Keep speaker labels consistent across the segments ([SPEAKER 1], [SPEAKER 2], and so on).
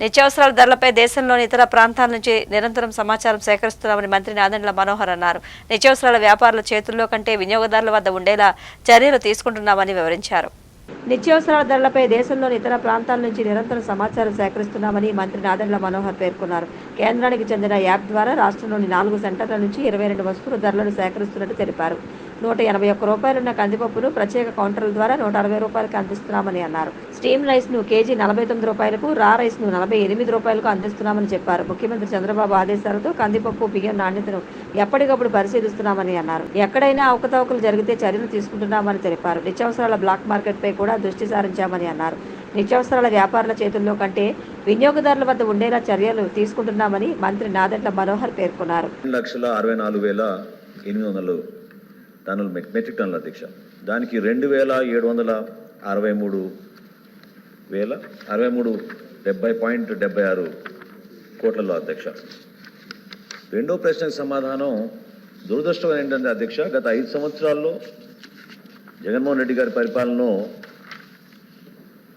[SPEAKER 1] నిత్యావసరాల ధరలపై దేశంలోని ఇతర ప్రాంతాల నుంచి నిరంతరం సమాచారం సేకరిస్తున్నామని మంత్రి నాదెండ్ల మనోహర్ అన్నారు. నిత్యావసరాల వ్యాపారుల చేతుల్లో కంటే వినియోగదారుల వద్ద ఉండేలా చర్యలు తీసుకుంటున్నామని వివరించారు. నిత్యావసరాల ధరలపై దేశంలోని ఇతర ప్రాంతాల నుంచి నిరంతరం సమాచారం సేకరిస్తున్నామని మంత్రి నాదెండ్ల మనోహర్ పేర్కొన్నారు. కేంద్రానికి చెందిన యాప్ ద్వారా రాష్ట్రంలోని నాలుగు సెంటర్ల నుంచి ఇరవై రెండు వస్తువుల ధరలను సేకరిస్తున్నట్టు తెలిపారు. నూట ఎనభై ఒక్క రూపాయలున్న కందిపప్పును ప్రత్యేక కౌంటర్ల ద్వారా నూట అరవై రూపాయలకు అందిస్తున్నామని అన్నారు. స్టీమ్ రైస్ను కేజీ నలభై తొమ్మిది రూపాయలకు రా రైస్ను నలభై ఎనిమిది రూపాయలకు అందిస్తున్నామని చెప్పారు. ముఖ్యమంత్రి చంద్రబాబు ఆదేశాలతో కందిపప్పు బియ్యం నాణ్యతను ఎప్పటికప్పుడు పరిశీలిస్తున్నామని అన్నారు. ఎక్కడైనా అవకతవకలు జరిగితే చర్యలు తీసుకుంటున్నామని తెలిపారు. నిత్యావసరాల బ్లాక్ మార్కెట్ పై కూడా దృష్టి సారించామని అన్నారు. నిత్యావసరాల వ్యాపారుల చేతుల్లో కంటే వినియోగదారుల వద్ద ఉండేలా చర్యలు తీసుకుంటున్నామని మంత్రి నాదెండ్ల మనోహర్ పేర్కొన్నారు.
[SPEAKER 2] లక్షల అరవై నాలుగు వేల ఎనిమిది వందలు టన్నుల మెట్రిక్ టన్నుల అధ్యక్ష దానికి రెండు వేల ఏడు వందల అరవై మూడు వేల అరవై మూడు డెబ్బై పాయింట్ డెబ్బై ఆరు కోట్లలో అధ్యక్ష. రెండో ప్రశ్నకు సమాధానం దురదృష్టం ఏంటంటే అధ్యక్ష గత ఐదు సంవత్సరాల్లో జగన్మోహన్ రెడ్డి గారి పరిపాలనలో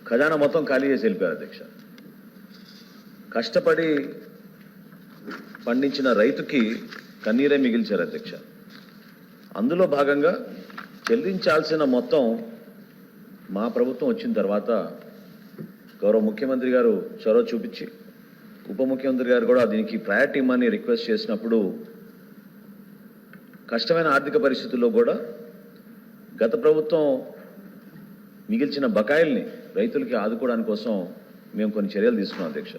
[SPEAKER 2] ఖజానా మొత్తం ఖాళీ చేసి వెళ్ళిపోయారు అధ్యక్ష. కష్టపడి పండించిన రైతుకి కన్నీరే మిగిల్చారు అధ్యక్ష. అందులో భాగంగా చెల్లించాల్సిన మొత్తం మా ప్రభుత్వం వచ్చిన తర్వాత గౌరవ ముఖ్యమంత్రి గారు చొరవ చూపించి ఉప ముఖ్యమంత్రి గారు కూడా దీనికి ప్రయారిటీ ఇమ్మని రిక్వెస్ట్ చేసినప్పుడు కష్టమైన ఆర్థిక పరిస్థితుల్లో కూడా గత ప్రభుత్వం మిగిల్చిన బకాయిల్ని రైతులకి ఆదుకోవడానికి కోసం మేము కొన్ని చర్యలు తీసుకున్నాం అధ్యక్ష.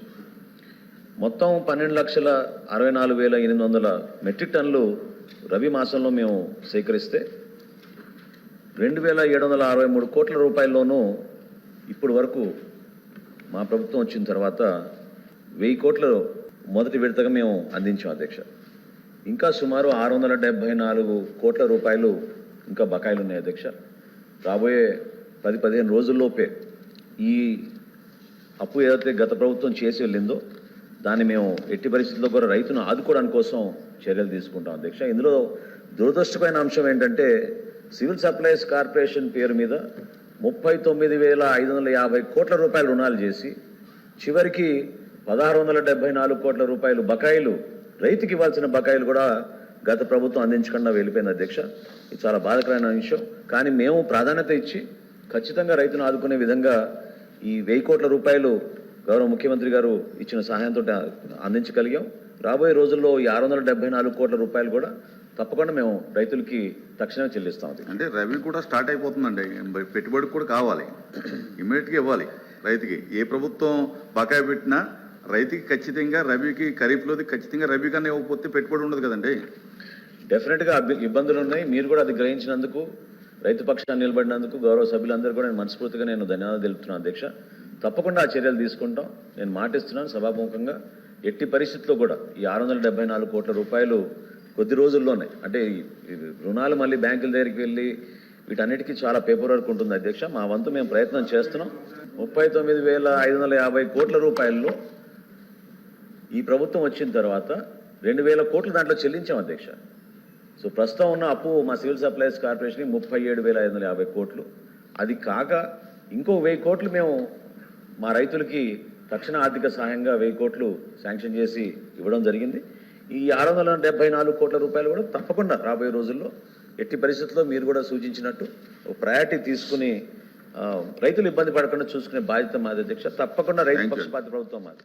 [SPEAKER 2] మొత్తం పన్నెండు లక్షల అరవై నాలుగు వేల ఎనిమిది వందల మెట్రిక్ టన్నులు రవి మాసంలో మేము సేకరిస్తే రెండు వేల ఏడు వందల అరవై మూడు కోట్ల రూపాయల్లోనూ ఇప్పుడు వరకు మా ప్రభుత్వం వచ్చిన తర్వాత వెయ్యి కోట్ల మొదటి విడతగా మేము అందించాం అధ్యక్ష. ఇంకా సుమారు ఆరు వందల డెబ్బై నాలుగు కోట్ల రూపాయలు ఇంకా బకాయిలు ఉన్నాయి అధ్యక్ష. రాబోయే పది పదిహేను రోజుల్లోపే ఈ అప్పు ఏదైతే గత ప్రభుత్వం చేసి వెళ్ళిందో దాన్ని మేము ఎట్టి పరిస్థితుల్లో కూడా రైతును ఆదుకోవడానికి కోసం చర్యలు తీసుకుంటాం అధ్యక్ష. ఇందులో దురదృష్టమైన అంశం ఏంటంటే సివిల్ సప్లైస్ కార్పొరేషన్ పేరు మీద ముప్పై తొమ్మిది వేల ఐదు వందల యాభై కోట్ల రూపాయలు రుణాలు చేసి చివరికి పదహారు వందల డెబ్బై నాలుగు కోట్ల రూపాయలు బకాయిలు రైతుకి ఇవ్వాల్సిన బకాయిలు కూడా గత ప్రభుత్వం అందించకుండా వెళ్ళిపోయింది అధ్యక్ష. ఇది చాలా బాధకరమైన విషయం కానీ మేము ప్రాధాన్యత ఇచ్చి ఖచ్చితంగా రైతును ఆదుకునే విధంగా ఈ వెయ్యి కోట్ల రూపాయలు గౌరవ ముఖ్యమంత్రి గారు ఇచ్చిన సహాయంతో అందించగలిగాం. రాబోయే రోజుల్లో ఈ ఆరు వందల డెబ్బై నాలుగు కోట్ల రూపాయలు కూడా తప్పకుండా మేము రైతులకి తక్షణమే చెల్లిస్తాం
[SPEAKER 3] అంటే రవి కూడా స్టార్ట్ అయిపోతుందండి. పెట్టుబడికి కూడా కావాలి. ఇమ్మీడియట్గా ఇవ్వాలి రైతుకి. ఏ ప్రభుత్వం బకాయి పెట్టినా రైతుకి ఖచ్చితంగా రబీకి ఖరీఫ్లోది ఖచ్చితంగా రబీ కన్నా ఇవ్వకపోతే పెట్టుబడి ఉండదు కదండి.
[SPEAKER 2] డెఫినెట్గా ఇబ్బందులు ఉన్నాయి మీరు కూడా అది గ్రహించినందుకు రైతు పక్షాన్ని నిలబడినందుకు గౌరవ సభ్యులందరూ కూడా నేను మనస్ఫూర్తిగా నేను ధన్యవాదాలు తెలుపుతున్నాను అధ్యక్ష. తప్పకుండా ఆ చర్యలు తీసుకుంటాం. నేను మాటిస్తున్నాను సభాముఖంగా. ఎట్టి పరిస్థితుల్లో కూడా ఈ ఆరు వందల డెబ్బై నాలుగు కోట్ల రూపాయలు కొద్ది రోజుల్లోనే అంటే రుణాలు మళ్ళీ బ్యాంకుల దగ్గరికి వెళ్ళి వీటన్నిటికీ చాలా పేపర్ వర్క్ ఉంటుంది అధ్యక్ష. మా వంతు మేము ప్రయత్నం చేస్తున్నాం. ముప్పై తొమ్మిది వేల ఐదు వందల యాభై కోట్ల రూపాయల్లో ఈ ప్రభుత్వం వచ్చిన తర్వాత రెండు వేల కోట్లు దాంట్లో చెల్లించాం అధ్యక్ష. సో ప్రస్తుతం ఉన్న అప్పు మా సివిల్ సప్లైస్ కార్పొరేషన్కి ముప్పై ఏడు వేల ఐదు వందల యాభై కోట్లు. అది కాక ఇంకో వెయ్యి కోట్లు మేము మా రైతులకి తక్షణ ఆర్థిక సహాయంగా వెయ్యి కోట్లు శాంక్షన్ చేసి ఇవ్వడం జరిగింది. ఈ ఆరు వందల డెబ్బై నాలుగు కోట్ల రూపాయలు కూడా తప్పకుండా రాబోయే రోజుల్లో ఎట్టి పరిస్థితుల్లో మీరు కూడా సూచించినట్టు ఒక ప్రయారిటీ తీసుకుని రైతులు ఇబ్బంది పడకుండా చూసుకునే బాధ్యత మాది అధ్యక్ష. తప్పకుండా రైతు. పక్షపాత ప్రభుత్వం మాది.